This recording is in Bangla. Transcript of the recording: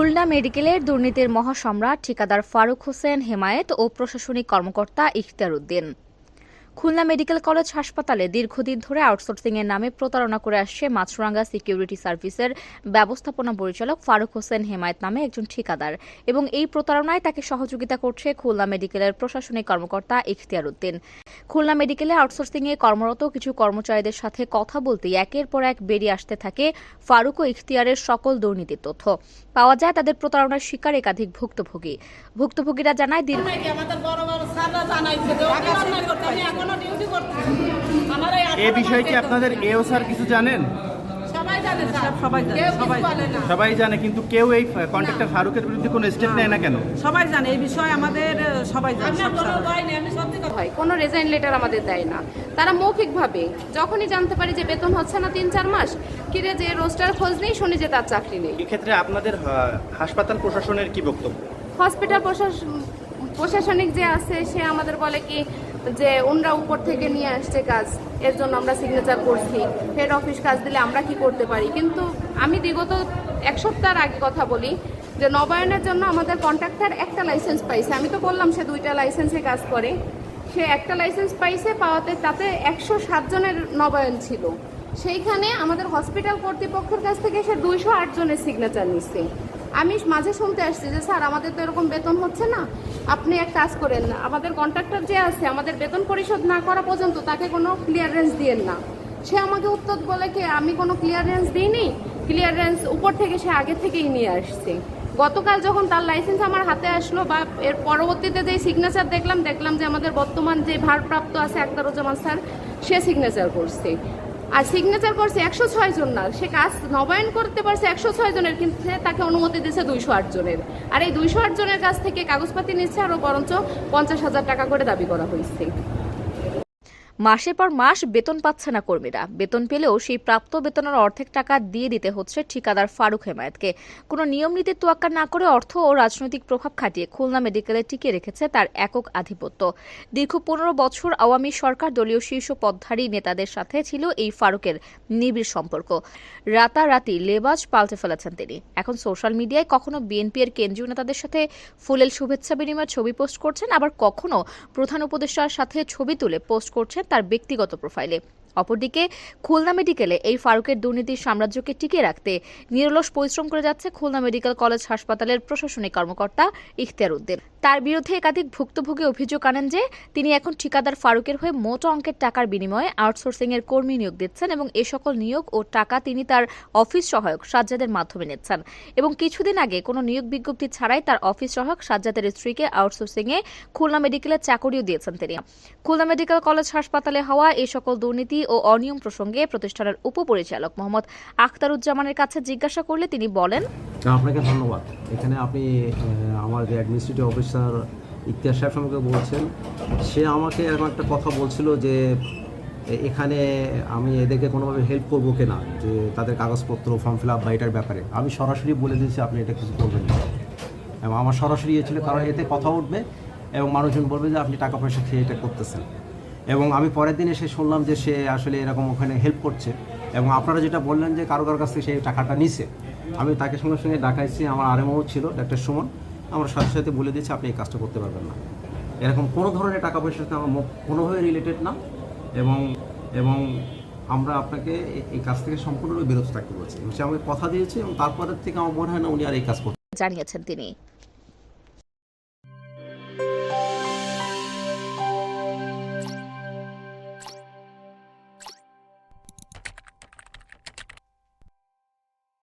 খুলনা মেডিকেলের দুর্নীতির মহাসম্রাট ঠিকাদার ফারুক হোসেন হেমায়েত ও প্রশাসনিক কর্মকর্তা ইখতিয়ার উদ্দিন। খুলনা মেডিকেল কলেজ হাসপাতালে দীর্ঘদিন ধরে আউটসোর্সিংয়ের নামে প্রতারণা করে আসছে মাছরাঙ্গা সিকিউরিটি সার্ভিসের ব্যবস্থাপনা পরিচালক ফারুক হোসেন হেমায়েত নামে একজন ঠিকাদার। এবং এই প্রতারণায় তাকে সহযোগিতা করছে খুলনা মেডিকেলের প্রশাসনিক কর্মকর্তা ইখতিয়ার উদ্দিন। খুলনা মেডিকেলে আউটসোর্সিংয়ে কর্মরত কিছু কর্মচারীদের সাথে কথা বলতেই একের পর এক বেরিয়ে আসতে থাকে ফারুক ও ইখতিয়ারের সকল দুর্নীতির তথ্য। পাওয়া যায় তাদের প্রতারণার শিকার একাধিক ভুক্তভোগী। ভুক্তভোগীরা জানায় দীর্ঘ নাকি আমাদের বড় বড় স্যাররা জানাইছে যে ওটি অন্যায় করতে আমি এখনও ডিউটি করতেছি আমার এই বিষয়ে কি আপনাদের এও স্যার কিছু জানেন? সবাই জানে স্যার। সবাই জানে, সবাই সবাই জানে কিন্তু কেউ এই কন্ট্রাক্টর ফারুকের বিরুদ্ধে কোনো স্টেপ নেয় না কেন? সবাই জানে এই বিষয়ে আমাদের সবাই জানে হয় কোনো রেজাইন লেটার আমাদের দেয় না। তারা মৌখিকভাবে যখনই জানতে পারি যে বেতন হচ্ছে না তিন চার মাস কিরে যে রোস্টার খোঁজ নেই শুনি যে তার চাকরি নেই। এক্ষেত্রে আপনাদের হাসপাতাল প্রশাসনের কি বক্তব্য? হসপিটাল প্রশাসন প্রশাসনিক যে আছে সে আমাদের বলে কি যে ওনরা উপর থেকে নিয়ে আসছে কাজ, এর জন্য আমরা সিগনেচার করছি। হেড অফিস কাজ দিলে আমরা কি করতে পারি? কিন্তু আমি বিগত এক সপ্তাহ আগে কথা বলি যে নবায়নের জন্য আমাদের কন্ট্রাক্টর একটা লাইসেন্স পাইছে। আমি তো বললাম সে দুইটা লাইসেন্সে কাজ করে। সে একটা লাইসেন্স পাইছে পাওয়াতে তাতে একশো সাত জনের নবায়ন ছিল। সেইখানে আমাদের হসপিটাল কর্তৃপক্ষের কাছ থেকে সে দুইশো আট জনের সিগনেচার নিচ্ছে আমি মাঝে শুনতে আসছি যে, স্যার, আমাদের তো এরকম বেতন হচ্ছে না। আপনি এক কাজ করেন না। আমাদের কন্ট্রাক্টর যে আছে, আমাদের বেতন পরিশোধ না করা পর্যন্ত তাকে কোনো ক্লিয়ারেন্স দিয়েন না। সে আমাকে উত্তর বলে কি, আমি কোনো ক্লিয়ারেন্স দিইনি। ক্লিয়ারেন্স উপর থেকে সে আগে থেকেই নিয়ে আসছে। গতকাল যখন তার লাইসেন্স আমার হাতে আসলো বা এর পরবর্তীতে যে সিগনেচার দেখলাম দেখলাম যে আমাদের বর্তমান যে ভারপ্রাপ্ত আছে আক্তারুজ্জামান স্যার, সে সিগনেচার করছে। আর সিগনেচার করছে একশো ছয় জন না। সে কাজ নবায়ন করতে পারছে একশো ছয় জনের, কিন্তু তাকে অনুমতি দিয়েছে দুইশো আট জনের। আর এই দুইশো আট জনের কাছ থেকে কাগজপাতি নিচ্ছে আরও বরঞ্চ পঞ্চাশ হাজার টাকা করে দাবি করা হয়েছে। মাসের পর মাস বেতন পাচ্ছে না কর্মীরা। বেতন পেলেও সেই প্রাপ্ত বেতনের অর্ধেক টাকা দিয়ে দিতে হচ্ছে ঠিকাদার ফারুক হেমায়েতকে। কোনো নিয়ম নীতির তোয়াক্কা না করে অর্থ ও রাজনৈতিক প্রভাব খাটিয়ে খুলনা মেডিকেলে টিকে রেখেছে তার একক আধিপত্য। দীর্ঘ পনেরো বছর আওয়ামী সরকার দলীয় শীর্ষ পদধারী নেতাদের সাথে ছিল এই ফারুকের নিবিড় সম্পর্ক। রাতারাতি লেবাজ পাল্টে ফেলেছেন তিনি। এখন সোশ্যাল মিডিয়ায় কখনো বিএনপি এর কেন্দ্রীয় নেতাদের সাথে ফুলেল শুভেচ্ছা বিনিময়ের ছবি পোস্ট করছেন, আবার কখনো প্রধান উপদেষ্টার সাথে ছবি তুলে পোস্ট করছেন তার ব্যক্তিগত প্রোফাইলে। অপরদিকে, খুলনা মেডিকেলে এই ফারুকের দুর্নীতির সাম্রাজ্যকে টিকিয়ে রাখতে নিরলস পরিশ্রম করে যাচ্ছে খুলনা মেডিকেল কলেজ হাসপাতালের প্রশাসনিক কর্মকর্তা ইখতিয়ার উদ্দিন। তার বিরুদ্ধে একাধিক ভুক্তভোগী অভিযোগ আনেন যে, তিনি এখন ঠিকাদার ফারুকের হয়ে মোটা অঙ্কের টাকার বিনিময়ে আউটসোর্সিং এর কর্মী নিয়োগ দিচ্ছেন এবং এ সকল নিয়োগ ও টাকা তিনি তার অফিস সহায়ক সাজ্জাদের মাধ্যমে নিচ্ছেন এবং কিছুদিন আগে কোনো নিয়োগ বিজ্ঞপ্তি ছাড়াই তার অফিস সহায়ক সাজ্জাদের স্ত্রীকে আউটসোর্সিং এ খুলনা মেডিকেলের চাকরিও দিয়েছেন তিনি। খুলনা মেডিকেল কলেজ হাসপাতালে হওয়া এই সকল দুর্নীতি ও অনিয়ম প্রসঙ্গে প্রতিষ্ঠানের উপপরিচালক মোহাম্মদ আখতারুজ্জামানের কাছে জিজ্ঞাসা করলে তিনি বলেন, আপনাকে ধন্যবাদ। এখানে আপনি আমার যে অ্যাডমিনিস্ট্রেটিভ অফিসার ইতিহাস সাহেব সম্পর্কে বলছেন, সে আমাকে এরকম একটা কথা বলছিল যে এখানে আমি এদেরকে কোনোভাবে হেল্প করব কিনা, যে তাদের কাগজপত্র ফর্ম ফিল আপ বা এটার ব্যাপারে। আমি সরাসরি বলে দিয়েছি, আপনি এটা কিছু করবেন না। এবং আমার সরাসরি ইয়ে ছিল, কারণ এতে কথা উঠবে এবং মানুষজন বলবে যে, আপনি টাকা পয়সা খেয়ে এটা করতেছেন। এবং আমি পরের দিন এসে শুনলাম যে সে আসলে এরকম ওখানে হেল্প করছে। এবং আপনারা যেটা বললেন যে কারও কারোর কাছ থেকে সেই টাকাটা নিছে, আমি তাকে সঙ্গে সঙ্গে ডাকাইছি। আমার আরএমও ছিল, ডাক্তার সুমন। আমার সাথে সাথে বলে দিয়েছি, আপনি এই কাজটা করতে পারবেন না। এরকম কোনো ধরনের টাকা পয়সার সাথে আমার কোনোভাবে রিলেটেড না এবং এবং আমরা আপনাকে এই কাজ থেকে সম্পূর্ণরূপে বিরত থাকতে বলছি। সে আমাকে কথা দিয়েছে এবং তারপরের থেকে আমার মনে হয় না উনি আর এই কাজ করতে জানিয়েছেন তিনি।